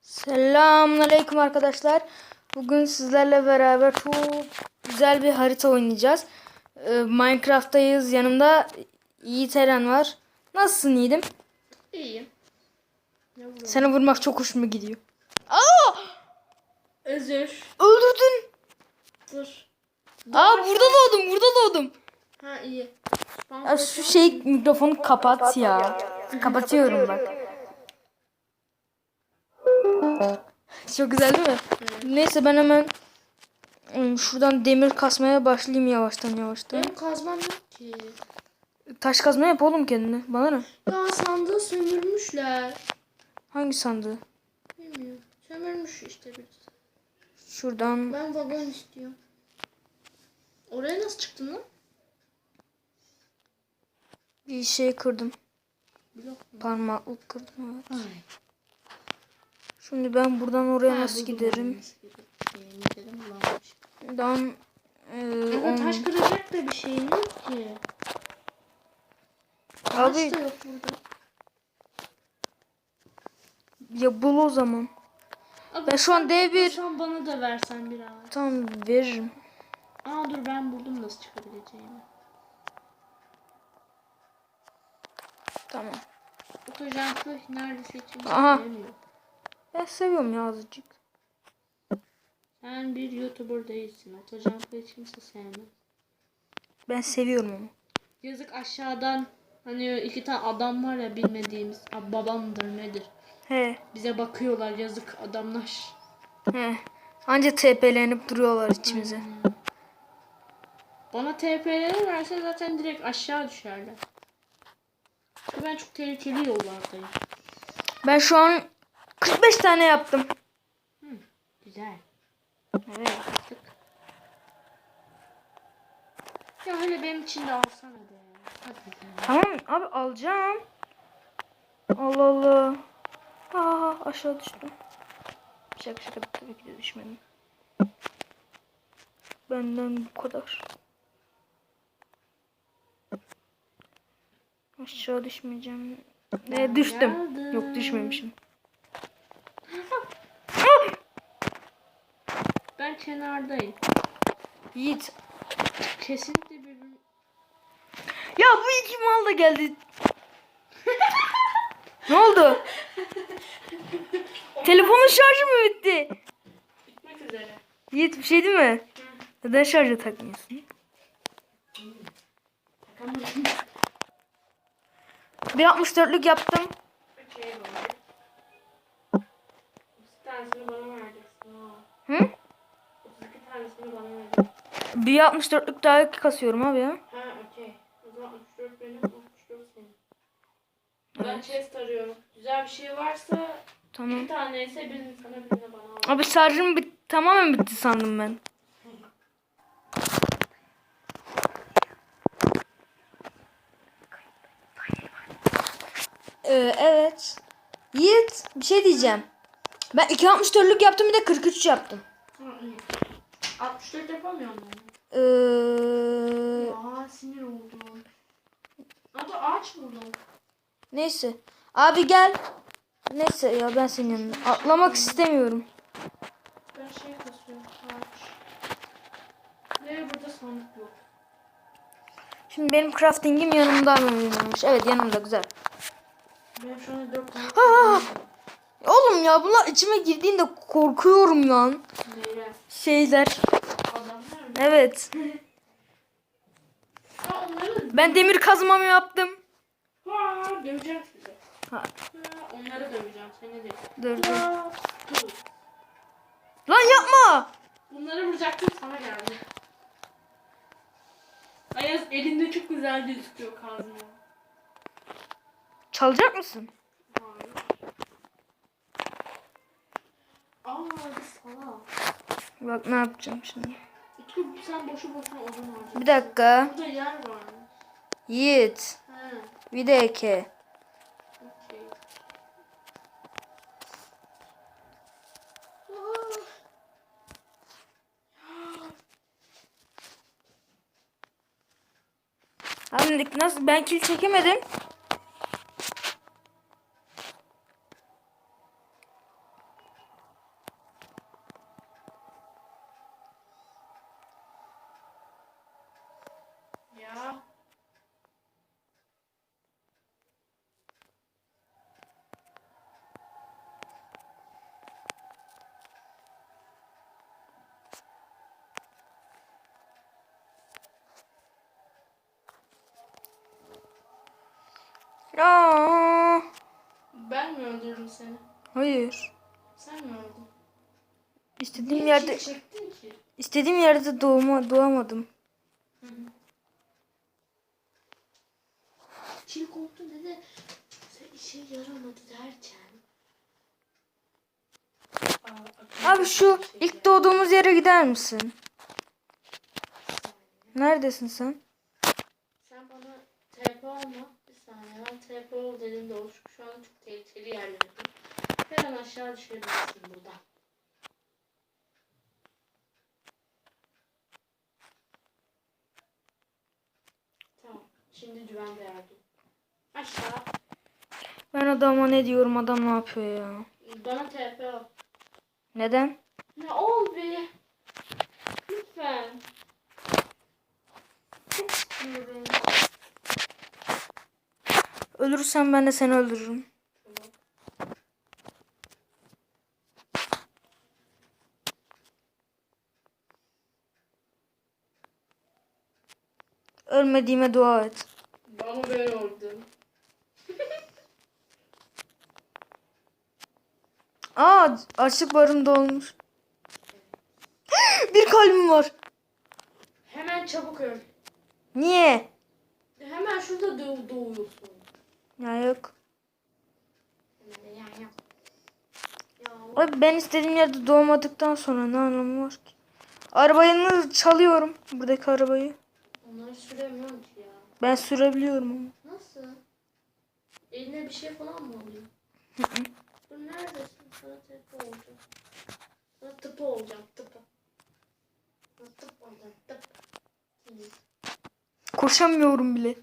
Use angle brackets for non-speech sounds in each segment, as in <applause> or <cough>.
Selamünaleyküm arkadaşlar. Bugün sizlerle beraber çok güzel bir harita oynayacağız. Ee, Minecraft'tayız. Yanımda Yiğit Eren var. Nasılsın Yiğit'im? İyiyim. Seni vurmak çok hoşuma gidiyor. Özür. Öldürdün. Dur. Aa burada doğdum. Burada doğdum. Ha iyi. Ya şu şey mikrofonu kapat ya. Kapatıyorum bak. Çok güzel değil mi? Neyse ben hemen ım, şuradan demir kasmaya başlayayım yavaştan yavaştan. Benim kazmam yok ki. Taş kazma yap oğlum kendine. Bana ne? Ya sandığı sömürmüşler. Hangi sandığı? Bilmiyorum. Sömürmüş işte birisi. Şuradan. Ben vagon istiyorum. Oraya nasıl çıktın lan? Bir şey kırdım. Blok? Parmaklık kırdım evet. Ay. Şimdi ben buradan oraya Ha, nasıl giderim? Buradan e, Ama on- taş kıracak da bir şeyim yok ki. Taş Abi da yok burada. ya bul o zaman. Abi Ben şu an D1. Sen bana da versen biraz. Tamam veririm. Aa dur ben buldum nasıl çıkabileceğimi. Tamam. Otojanklı neredeyse hiç Aha. sevmiyor. Ben seviyorum ya azıcık. Sen bir YouTuber değilsin. Otojanklı hiç kimse sevmez. Ben seviyorum onu. Yazık aşağıdan hani iki tane adam var ya bilmediğimiz. Babamdır nedir? He. Bize bakıyorlar yazık adamlar. He. Anca TP'lenip duruyorlar içimize. Bana TP'leri verse zaten direkt aşağı düşerler. Ben çok tehlikeli yollardayım. Ben şu an 45 tane yaptım. Güzel. Evet. Tık. Ya hele benim için de alsana be. Hadi be. Tamam abi alacağım. Allah Allah. Aa aşağı düştüm. Şaka şaka tabii ki de düşmedim. Benden bu kadar. Aşağı düşmeyeceğim. Ne düştüm. geldim. Yok düşmemişim. Ben kenardayım. Yiğit. Kesinlikle birbirini... Ya bu iki mal da geldi. ne oldu? <laughs> Telefonun şarjı mı bitti? Bitmek üzere. Yiğit bir şey değil mi? Neden şarja takmıyorsun? Bir 64'lük yaptım. Şey var. 30 tanesini bana vereceksin ha. Hı? 32 tanesini bana vereceksin. Bir 64'lük daha kasıyorum abi ya. Ha okey. O zaman 64 benim, 64 senin. Ben chest arıyorum. Güzel bir şey varsa Tamam. bir tane ise birini sana birini bana al. Abi şarjım bit tamamen bitti sandım ben. Ee, evet. Yiğit bir şey diyeceğim. Ben 2.64'lük yaptım bir de 43 yaptım. Ha, iyi. 64 yapamıyorum ben. Ee, Aa sinir oldum. Adı ağaç buldum. neyse. Abi gel. Neyse ya ben senin yanına. Atlamak istemiyorum. Ben şey kasıyorum ağaç. Ve burada sandık yok. Şimdi benim crafting'im yanımda mıymış? Evet yanımda güzel. Benim şu an 4 tane Ah! Oğlum ya bunlar içime girdiğinde korkuyorum lan. Neyle? Şeyler. Adamlar mı? Evet. <laughs> Ha Ben demir kazmamı yaptım. ha, döveceğim sizi. Ha. Ha, onları döveceğim seni değil. Dur dur. Ha, dur. Lan yapma. Bunları vuracaktım sana geldi. Ayaz elinde çok güzel gözüküyor kazma. Çalacak mısın? Hayır. Aa bir salak. Bak ne yapacağım şimdi. Utku sen boşu boşuna odun harcadın. Bir dakika. Burada yer var. Yiğit. He. Bir dakika. Okey. Abi nasıl ben kill çekemedim. Aa, Ben mi öldürdüm seni? hayır. Sen mi öldün? İstediğim Niye yerde çektin ki? istediğim yerde doğma doğamadım. Çil koptu dedi. İşe yaramadı derken. Aa, Abi şu şey ilk doğduğumuz yere gider misin? Neredesin sen? Sen bana TP olma. Bir saniye ben TP ol dediğimde olur. Çünkü Şu an çok tehlikeli yerlerdeyim. Her an aşağı düşebilirsin buradan. Tamam. Şimdi güvende yardım. Aşağı. Ben adama ne diyorum adam ne yapıyor ya? Bana TP. Neden? Ne ol be? Lütfen. Çok istiyorum. Ölürsen ben de seni öldürürüm. Tamam. Ölmediğime dua et. Ama ben öldüm. <laughs> Aa açlık barım dolmuş. <gasps> Bir kalbim var. Hemen çabuk öl. Niye? Hemen şurada doğ doğuyorsun. Ya yok. Abi ben istediğim yerde doğmadıktan sonra ne anlamı var ki? Arabayı çalıyorum. Buradaki arabayı. onları süremiyorum ki ya. Ben sürebiliyorum ama. Nasıl? Eline bir şey falan mı alayım? Dur neredesin? Sana tepe olacağım. Sana tıpı olacağım tıpı. Sana tıp olacağım tıp. Koşamıyorum bile.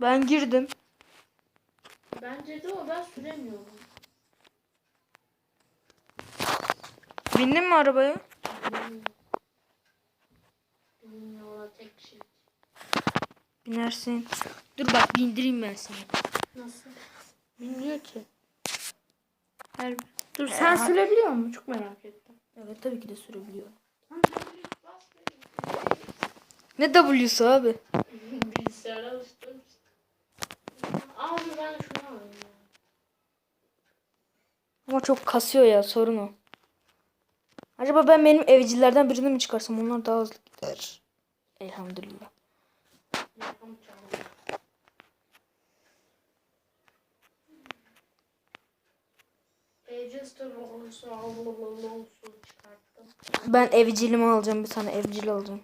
Ben girdim. Bence de o ben süremiyorum. Bindin mi arabaya? Bilmiyorum. Tek şey. Binersin. Dur bak bindireyim ben seni. Nasıl? Bilmiyor ki. Her... Dur sen sürebiliyor musun? Çok merak ettim. Evet tabii ki de bas Ne W'su abi? <laughs> Bilgisayara alıştım. Abi ben şunu alayım. Ama çok kasıyor ya sorun o. Acaba ben benim evcillerden birini mi çıkarsam onlar daha hızlı gider. Elhamdülillah. Ben evcilimi alacağım bir tane evcil alacağım.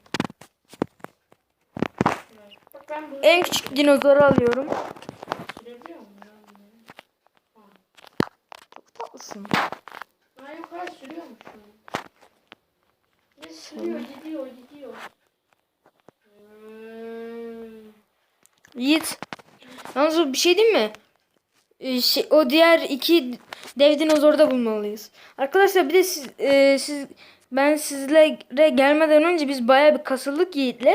En küçük dinozoru alıyorum. sürebiliyor muyum ya? bunları? Ha. Ha yok hayır sürüyormuşum. Ne sürüyor gidiyor gidiyor. Hmm. Yiğit. Yalnız bir şey değil mi? Ee, şey, o diğer iki dev dinozoru da bulmalıyız. Arkadaşlar bir de siz, e, siz ben sizlere gelmeden önce biz bayağı bir kasıldık Yiğit'le.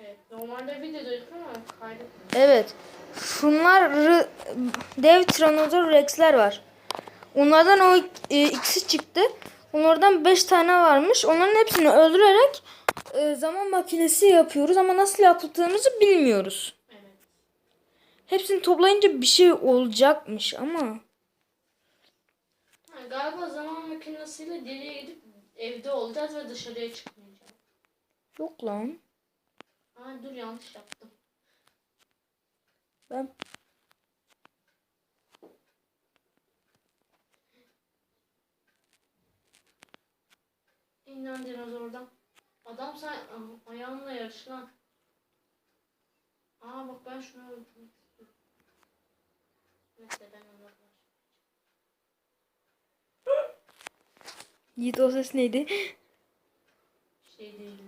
Evet normalde videodayız ama kaydetmedim. Evet. Şunlar dev Tyrannosaurus Rex'ler var. Onlardan o e, ikisi çıktı. Onlardan 5 tane varmış. Onların hepsini öldürerek e, zaman makinesi yapıyoruz ama nasıl yaptığımızı bilmiyoruz. Evet. Hepsini toplayınca bir şey olacakmış ama Ha, galiba zaman makinesiyle geriye gidip evde olacağız ve dışarıya çıkmayacağız. yok lan. Ha dur yanlış yaptım. Ben İn lan dinozordan. Adam sen Aa, ayağınla yarış lan. Aa bak ben şunu öldürmek istiyorum. Neyse ben onu. Yiğit o ses neydi? Şey değildi.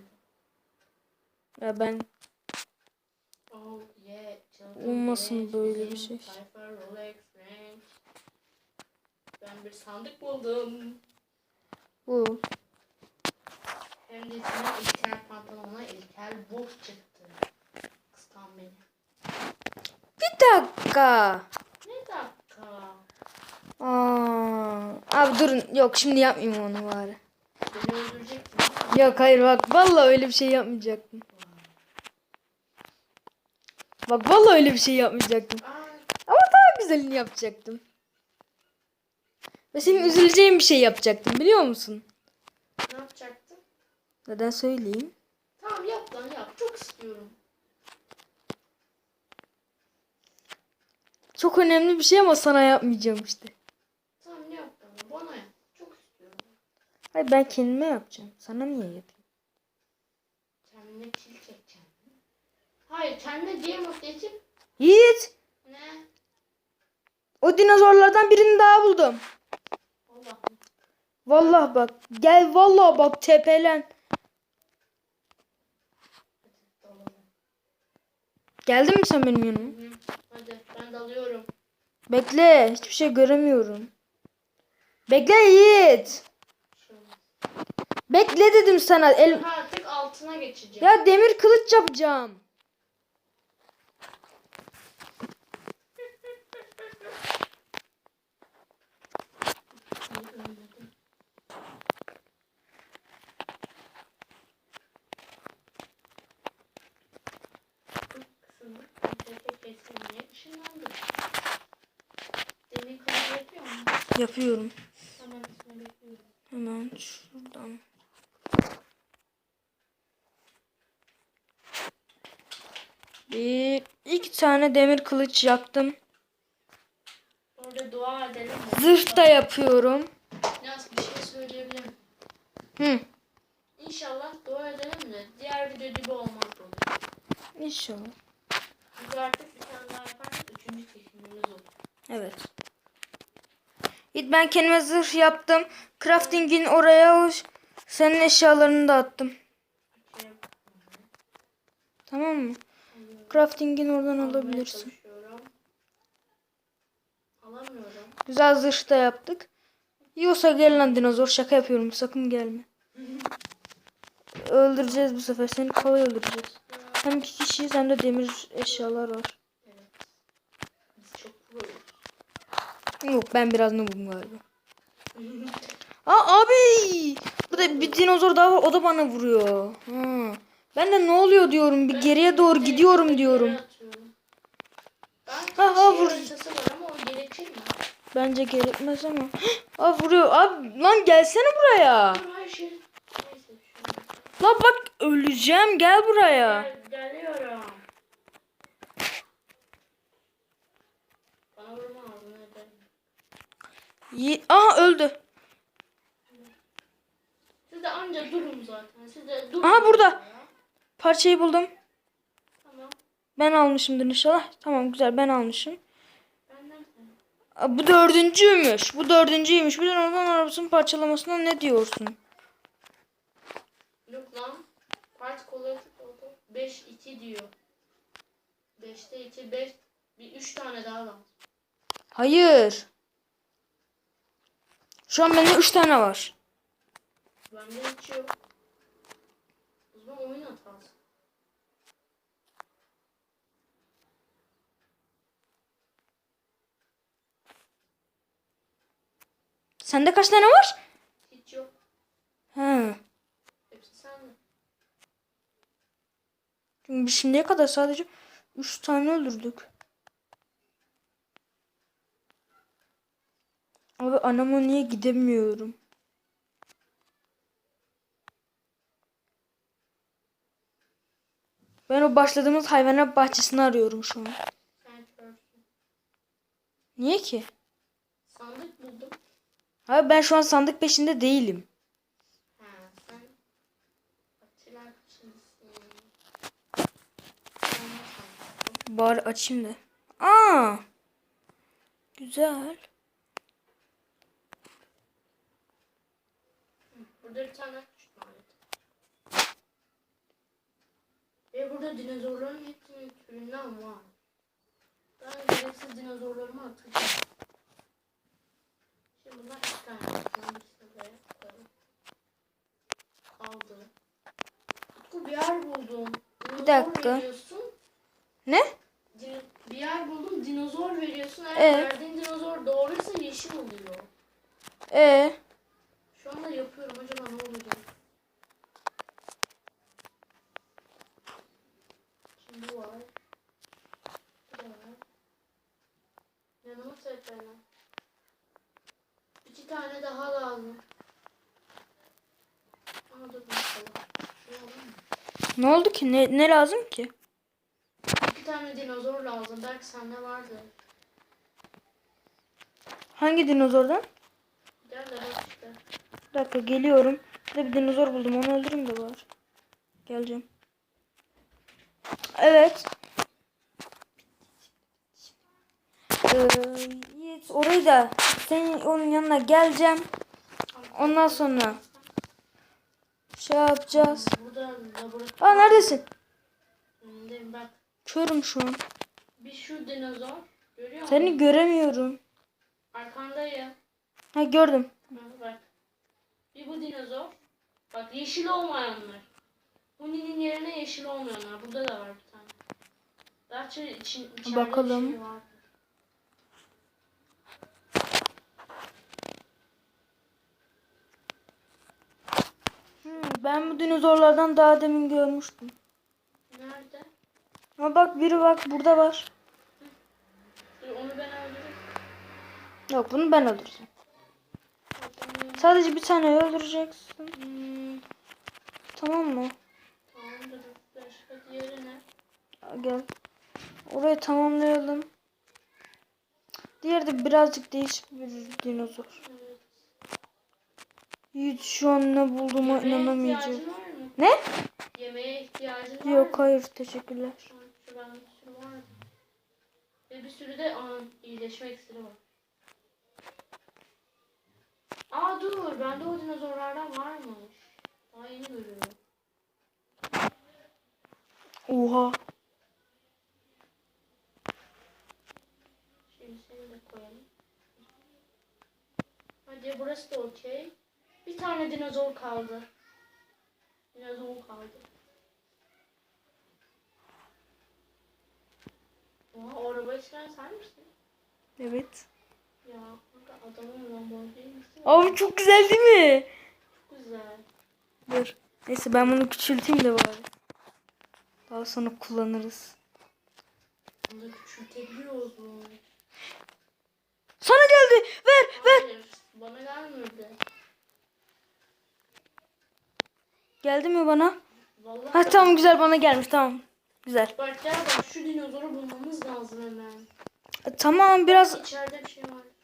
Ya ben Oh yeah. Olmasın böyle bir şey. Cypher, Rolex. Ben bir sandık buldum. bu. Hem de içinden İlker pantolonuna İlker bok çıktı. Kıskan beni. Bir dakika. Ne dakika? Aa, abi durun. Yok şimdi yapmayayım onu bari. Beni öldürecektin. Yok hayır bak vallahi öyle bir şey yapmayacaktım. Bak vallahi öyle bir şey yapmayacaktım. Ama daha güzelini yapacaktım. Ve senin üzüleceğin bir şey yapacaktım biliyor musun? ne yapacaktın? Neden söyleyeyim? Tamam yap lan yap. Çok istiyorum. Çok önemli bir şey ama sana yapmayacağım işte. Tamam yap bana. Bana yap. Çok istiyorum. Hayır ben kendime yapacağım. Sana niye yapayım? Kendine kil çekeceksin. Hayır kendine of geçip Yiğit! ne? O dinozorlardan birini daha buldum. Vallahi bak. Gel vallahi bak tepelen. Geldin mi sen benim yanıma? Hadi ben dalıyorum. Bekle. Hiçbir şey göremiyorum. Bekle Yiğit. Bekle dedim sana. El... Artık altına geçeceğim. Ya demir kılıç yapacağım. Ölmedim. Kısımı tepe kesilmeye ışınlandı. Demir kılıcı yapıyor mu? Yapıyorum. Hemen şuradan. Bir iki tane demir kılıç yaptım. Orada dua edelim. mi? Zırh da yapıyorum. Yalnız bir şey söyleyebilirim. Hı. İnşallah dua edelim de diğer video gibi olmaz olur. İnşallah. Çünkü artık bir tane daha yaparsak üçüncü çekimimiz olur. Evet. Ben kendime zırh yaptım. Crafting'in oraya senin eşyalarını da attım. Tamam mı? Crafting'in oradan alabilirsin. Alamıyorum. Güzel zırh da yaptık. Yiyorsa gel lan dinozor şaka yapıyorum sakın gelme. <laughs> Öldüreceğiz bu sefer seni kolay öldüreceğiz. Hem iki kişiyiz hem de demir eşyalar var. Evet. Biz çok proyuz. Yok ben biraz noobum galiba. Aa abi! Bu da bir dinozor daha var o da bana vuruyor. Ha. Ben de ne oluyor diyorum bir geriye doğru gidiyorum diyorum. Ha, ha, şey vur. Bence gerekmez ama. Aa vuruyor. Abi lan gelsene buraya. Şey. Şey. Lan bak öleceğim gel buraya. Gel, geliyorum. Bana vurma ağzına ederim. Yi Aha öldü. Siz de anca durun zaten. Siz de durun. Aha, burada. ya. Parçayı buldum. Tamam. Ben almışımdır inşallah. Tamam güzel ben almışım. Ben nerede? Aa, bu dördüncüymüş. Bu dördüncüymüş. Bir de oradan arabasının parçalamasına ne diyorsun? Yok lan. Part kolektif oldu. 5 2 diyor. 5'te 2 5 bir 3 tane daha var. Hayır. Şu an bende üç tane var. Bende hiç yok. O zaman oyun hatası. Sende kaç tane var? Hiç yok. He. Hepsi sende. Çünkü şimdiye kadar sadece üç tane öldürdük. Abi anama niye gidemiyorum? Ben o başladığımız hayvanat bahçesini arıyorum şu an. Niye ki? Sandık buldum. Abi ben şu an sandık peşinde değilim. Ha sen. Bari açayım da. Aa! Güzel. Burada bir tane küçük maharet. Ve burada dinozorların hepsinin türünden var. Ben gereksiz dinozorlarımı atacağım. Şimdi bunlar koyalım. Aldı. Utku bir yer buldum. Dinozor dakika. Veriyorsun. Ne? Din- bir yer buldum dinozor veriyorsun. Eğer Evet. verdiğin dinozor doğruysa yeşil oluyor. Ee, anda yapıyorum acaba ne olacak? Şimdi bu var. Bu da var. Yanıma sert. İki tane daha lazım. Ama dur bakalım. Ne oldu ki? Ne, ne lazım ki? İki tane dinozor lazım. Belki sende vardı. Hangi dinozordan? Bir dakika geliyorum. Bir bir dinozor buldum. Onu öldüreyim de var. Geleceğim. Evet. Ee, Yiğit orayı da senin onun yanına geleceğim. Ondan sonra şey yapacağız. Aa neredesin? Önündeyim bak. Körüm şu an. Bir şu dinozor. Görüyor musun? Seni göremiyorum. Arkandayım. Ha gördüm. Bak. Bir bu dinozor. Bak yeşil olmayanlar. Huni'nin yerine yeşil olmayanlar. Burada da var bir tane. Belki için, içeride Bakalım. bir şey vardır. Hmm, ben bu dinozorlardan daha demin görmüştüm. Nerede? Ama bak biri bak burada var. Onu ben öldürürüm. Yok bunu ben öldüreceğim. Sadece bir tane öldüreceksin. Hmm, Tamam mı? tamam dur. Başka diğeri ne? Gel. Orayı tamamlayalım. Diğeri de birazcık değişik bir dinozor. Evet. Yiğit şu an ne bulduğuma Yemeğe inanamayacağım. ihtiyacın var mı? Ne? Yemeğe ihtiyacın var Yok mı? hayır teşekkürler. Ha, Şu ben bir sürü var. Ve bir sürü de aa, iyileşme iksiri var. Aa dur, bende o dinozorlardan varmış. Daha yeni görüyorum. Oha. Şimdi seni de koyalım. Hadi burası da okey. Bir tane dinozor kaldı. Dinozor kaldı. Oha, o arabayı süren sen misin? Evet. Ya Abi çok güzel değil mi? Çok güzel. Dur. Neyse ben bunu küçülteyim de bari. Daha sonra kullanırız. Bunu da küçültebiliyoruz mu? Sana geldi. Ver. Hayır, bana gelmedi. Geldi mi bana? Vallahi. Ha tamam güzel bana gelmiş tamam. Güzel. Bak gel bak şu dinozoru bulmamız lazım hemen. E, tamam biraz İçeride bir şey var.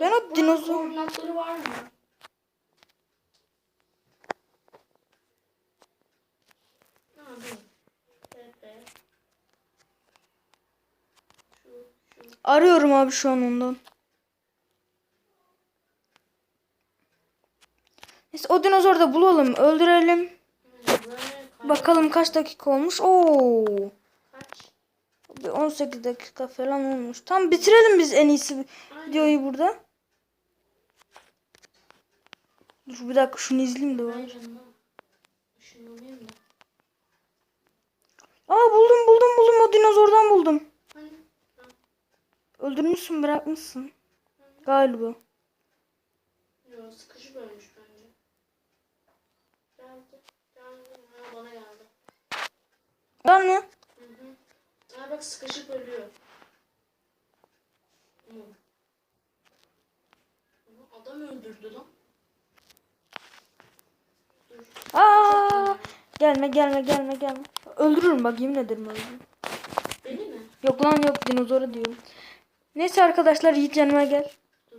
Ben o dinozor- Koordinatları var mı? Arıyorum abi şu an ondan. Neyse o dinozoru da bulalım, öldürelim. Bakalım kaç dakika olmuş. Oo. Kaç? Bir 18 dakika falan olmuş. Tam bitirelim biz en iyisi videoyu burada. Dur bir dakika şunu izleyeyim de var. Aa buldum buldum buldum o dinozordan buldum. Hani? Öldürmüşsün bırakmışsın. Galiba. Yo sıkışıp ölmüş bence. Geldi. Geldi. Ha bana geldi. Var mı? Hı hı. Ha bak sıkışıp ölüyor. Hı. Ama Adam öldürdü lan. Dur. Aa gelme gelme gelme gelme. Öldürürüm bak yemin ederim öldürürüm. Beni mi? Yok lan yok dinozoru diyorum. Neyse arkadaşlar Yiğit yanıma gel. Dur.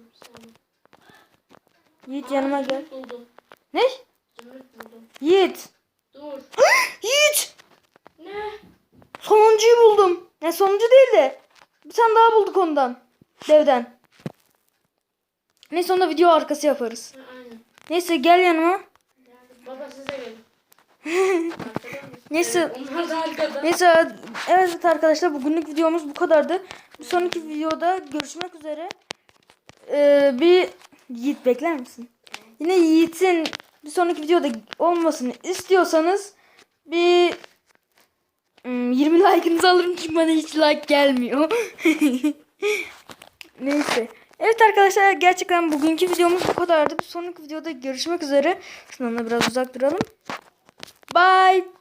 Yiğit Aa, yanıma gel. buldum. Ne? Zümrüt buldum. Yiğit. Dur. <gasps> Yiğit. Ne? Sonuncuyu buldum. Ne sonuncu değil de. Bir tane daha bulduk ondan. Devden. Neyse onda video arkası yaparız. Ha, aynen. Neyse gel yanıma. Baba size gelin. <laughs> Neyse. Neyse evet arkadaşlar bugünlük videomuz bu kadardı. Bir sonraki videoda görüşmek üzere. Ee, bir Yiğit bekler misin? Yine Yiğit'in bir sonraki videoda olmasını istiyorsanız bir hmm, 20 like'ınızı alırım çünkü bana hiç like gelmiyor. <laughs> Neyse. Evet arkadaşlar gerçekten bugünkü videomuz bu kadardı. Bir sonraki videoda görüşmek üzere. Şundan da biraz uzak duralım. Bye.